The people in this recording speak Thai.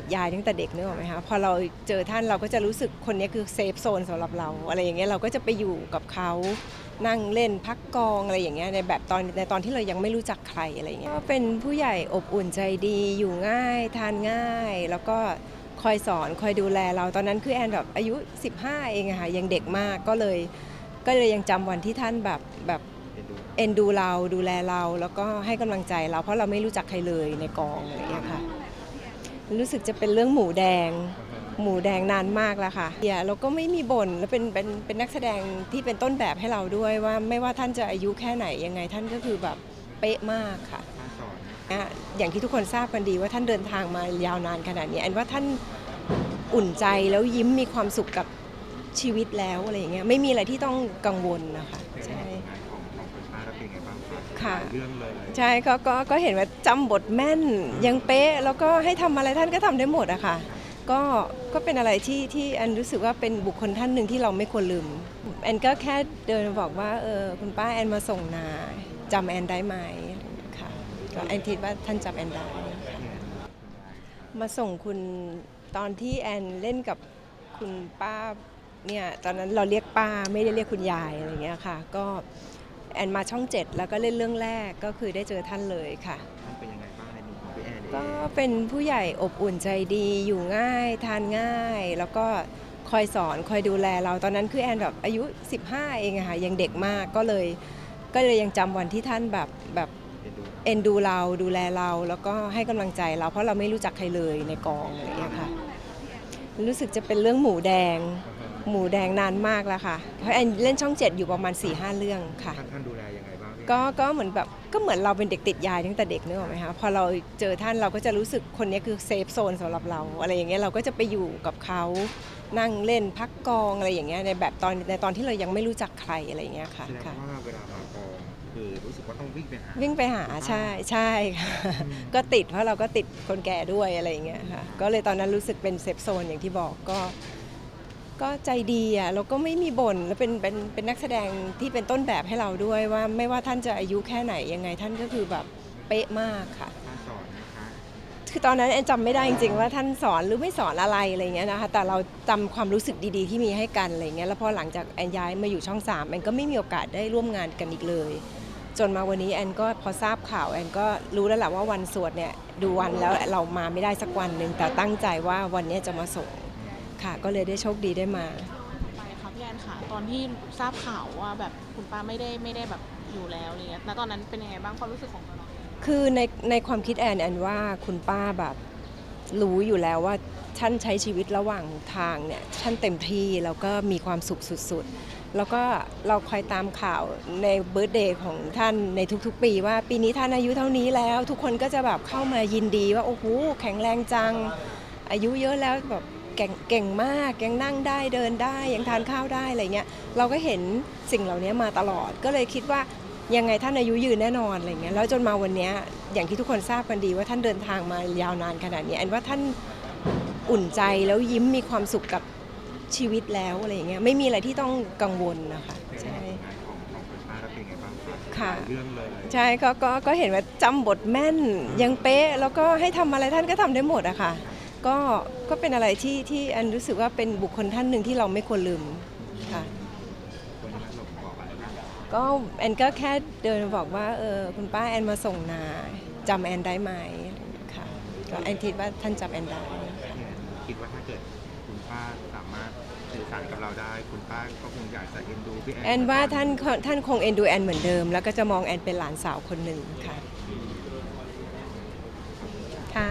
ติดยายตั้งแต่เด็กนึกออกไหมคะพอเราเจอท่านเราก็จะรู้สึกคนนี้คือเซฟโซนสำหรับเรา อะไรอย่างเงี้ยเราก็จะไปอยู่กับเขานั่งเล่นพักกองอะไรอย่างเงี้ยในแบบตอนในตอนที่เรายังไม่รู้จักใครอะไรอย่างเงี้ยก็เป็นผู้ใหญ่อบอุ่นใจดีอยู่ง่าย ทานง่าย แล้วก็คอยสอนคอยดูแลเราตอนนั้นคือแอนแบบอายุ 15 เองอะค่ะยังเด็กมากก็เลย ก็เลยยังจำวันที่ท่านแบบแบบเอ็นดูเราดูแลเรา แล้วก็ให้กำลังใจเราเพราะเราไม่รู้จักใครเลยในกองอะไรอย่างเงี้ยค่ะ รู้สึกจะเป็นเรื่องหมูแดง หมูแดงนานมากแล้วค่ะเดี๋ยวเราก็ไม่มีบ่นแล้วเป็นเป็นเป็นนักแสดงที่เป็นต้นแบบให้เราด้วยว่าไม่ว่าท่านจะอายุแค่ไหนยังไง ท่านก็คือแบบเป๊ะมากค่ะอะอย่างที่ทุกคนทราบกันดีว่าท่านเดินทางมายาวนานขนาดนี้อันว่าท่านอุ่นใจแล้วยิ้มมีความสุขกับชีวิตแล้วอะไรอย่างเงี้ยไม่มีอะไรที่ต้องกังวลนะคะ ครับค่ะหลายเรื่องเลยใช่ก็ก็ก็เห็นว่าจำบทแม่นยังเป๊ะ แล้วก็ให้ทำอะไรท่านก็ทำได้หมดอะค่ะ ก็ก็เป็นอะไรที่ที่แอนรู้สึกว่าเป็นบุคคลท่านหนึ่งที่เราไม่ควรลืมแอนก็แค่เดินมาบอกว่าเออคุณป้าแอนมาส่งนาจำแอนได้ไหมค่ะก็แอนคิดว่าท่านจำแอนได้ค่ะมาส่งคุณตอนที่แอนเล่นกับคุณป้าเนี่ยตอนนั้นเราเรียกป้าไม่ได้เรียกคุณยายอะไรอย่างเงี้ยค่ะ ก็ แอนมาช่องเจ็ดแล้วก็เล่นเรื่องแรกก็คือได้เจอท่านเลยค่ะ มันเป็นยังไงบ้างในมุมของพี่แอนเองก็เป็นผู้ใหญ่อบอุ่นใจดีอยู่ง่ายทานง่าย แล้วก็คอยสอนคอยดูแลเราตอนนั้นคือแอนแบบอายุ 15 เองอะค่ะยังเด็กมากก็เลย ก็เลยยังจำวันที่ท่านแบบแบบเอ็นดูเอ็นดูเราดูแลเราแล้วก็ให้กำลังใจเราเพราะเราไม่รู้จักใครเลยในกองอะไรอย่างเงี้ยค่ะ รู้สึกจะเป็นเรื่องหมูแดง หมูแดงนานมากแล้วค่ะเพราะแอนเล่นช่องเจ็ดอยู่ประมาณ4ีหเรื่องค่ะ ท่านท่านดูแลยังไงบ้างพี่ก็ก็เหมือนแบบก็เหมือนเราเป็นเด็กติดยายตั้งแต่เด็กนึกออกไหมคะพอเราเจอท่านเราก็จะรู้สึกคนนี้คือเซฟโซนสำหรับเรา อะไรอย่างเงี้ยเราก็จะไปอยู่กับเขานั่งเล่นพักกองอะไรอย่างเงี้ยในแบบตอนในตอนที่เรายังไม่รู้จักใครอะไรอย่างเงี้ยค่ะแสดงค่ะ ว่าเวลามากองคือรู้สึกว่าต้องวิ่งไปหา วิ่งไปหาใช่ใช่ค่ะก็ติดเพราะเราก็ติดคนแก่ด้วยอะไรอย่างเงี้ยค่ะก็เลยตอนนั้นรู้สึกเป็นเซฟโซนอย่างที่บอกก็ ก็ใจดีอะเราก็ไม่มีบ่นแล้วเป็นเป็นเป็นนักแสดงที่เป็นต้นแบบให้เราด้วยว่าไม่ว่าท่านจะอายุแค่ไหนยังไงท่านก็คือแบบเป๊ะมากค่ะ ท่านสอนนะคะคือตอนนั้นแอนจำไม่ได้จริงๆว่าท่านสอนหรือไม่สอนอะไรอะไรเงี้ยนะคะแต่เราจำความรู้สึกดีๆที่มีให้กันอะไรเงี้ยแล้วพอหลังจากแอนย้ายมาอยู่ช่องสามแอนก็ไม่มีโอกาสได้ร่วมงานกันอีกเลย จนมาวันนี้แอนก็พอทราบข่าวแอนก็รู้แล้วแหละว่าวันสวดเนี่ยดูวันแล้วเรามาไม่ได้สักวันหนึ่งแต่ตั้งใจว่าวันเนี้ยจะมาส่ง ค่ะ ก็เลยได้โชคดีได้มา ไปค่ะพี่แอนค่ะ ตอนที่ทราบข่าวว่าแบบคุณป้าไม่ได้ไม่ได้แบบอยู่แล้วอะไรเงี้ยณตอนนั้นเป็นยังไงบ้างความรู้สึกของเราเองคือในในความคิดแอนแอนว่าคุณป้าแบบรู้อยู่แล้วว่าท่านใช้ชีวิตระหว่างทางเนี่ยท่านเต็มที่แล้วก็มีความสุขสุดๆ แล้วก็เราคอยตามข่าวในเบิร์ตเดย์ของท่านในทุกๆ ปีว่าปีนี้ท่านอายุเท่านี้แล้ว ทุกคนก็จะแบบเข้ามายินดีว่า โอ้โหแข็งแรงจัง อายุเยอะแล้วแบบ เก่งเก่งมากยังนั่งได้เดินได้ยังทานข้าวได้อะไรเงี้ยเราก็เห็นสิ่งเหล่านี้มาตลอด ก็เลยคิดว่ายังไงท่านอายุยืนแน่นอนอะไรเงี้ยแล้วจนมาวันนี้อย่างที่ทุกคนทราบกันดีว่าท่านเดินทางมายาวนานขนาดนี้อันว่าท่านอุ่นใจแล้วยิ้มมีความสุขกับชีวิตแล้วอะไรเงี้ยไม่มีอะไรที่ต้องกังวลนะคะใช่ค่ะเรื่องเลยใช่ก็ก็ก็เห็นว่าจำบทแม่นยังเป๊ะแล้วก็ให้ทำอะไรท่านก็ทำได้หมดอะค่ะ ก็ก็เป็นอะไรที่ที่อันรู้สึกว่าเป็นบุคคลท่านหนึ่งที่เราไม่ควรลืมค่ะก็แอนก็แค่เดินบอกว่าเออคุณป้าแอนมาส่งนาจำแอนได้ไหมค่ะก็แอนคิดว่าท่านจำแอนได้คิดว่าถ้าเกิดคุณป้าสามารถสื่อสารกับเราได้ คุณป้าก็คงอยากจะเอ็นดูพี่แอนแอนว่าท่านท่านคงเอ็นดูแอนเหมือนเดิม แล้วก็จะมองแอนเป็นหลานสาวคนหนึ่งค่ะค่ะ